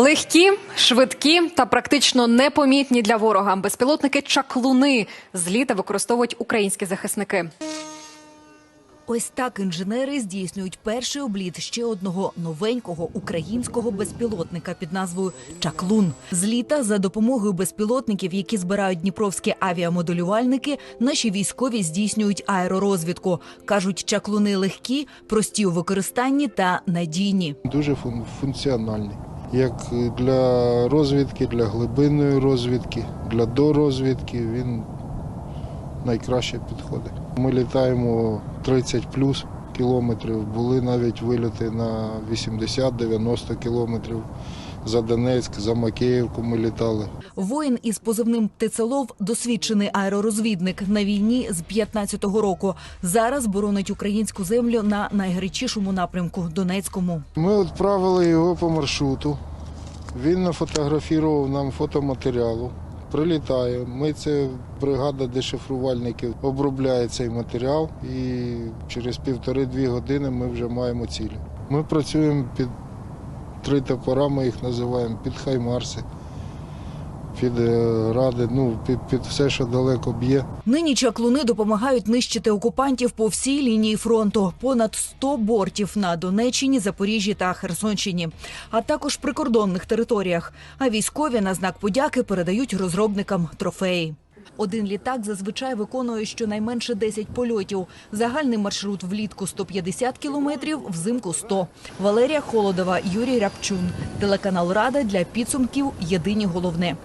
Легкі, швидкі та практично непомітні для ворога. Безпілотники чаклуни з літа використовують українські захисники. Ось так інженери здійснюють перший обліт ще одного новенького українського безпілотника під назвою Чаклун. З літа за допомогою безпілотників, які збирають дніпровські авіамоделювальники, наші військові здійснюють аеророзвідку. кажуть, чаклуни легкі, прості у використанні та надійні. Дуже фун- функціональний. Як для розвідки, для глибинної розвідки, для дорозвідки він найкраще підходить. Ми літаємо 30 плюс кілометрів, були навіть вильоти на 80-90 кілометрів. За Донецьк, за Макеївку ми літали. Воїн із позивним Птицелов – досвідчений аеророзвідник на війні з 15-го року. Зараз боронить українську землю на найгарячішому напрямку – Донецькому. Ми відправили його по маршруту. Він нафотографував нам фотоматеріалу. Прилітає. Ми це бригада дешифрувальників обробляє цей матеріал і через півтори-дві години ми вже маємо цілі. Ми працюємо під три топора, ми їх називаємо під хаймарси, під е, ради, ну, під, під все, що далеко б'є. Нині чаклуни допомагають нищити окупантів по всій лінії фронту. Понад 100 бортів на Донеччині, Запоріжжі та Херсонщині, а також прикордонних територіях. А військові на знак подяки передають розробникам трофеї. Один літак зазвичай виконує щонайменше 10 польотів. Загальний маршрут влітку 150 кілометрів, взимку 100. Валерія Холодова, Юрій Рябчун. Телеканал Рада для підсумків. Єдині головне.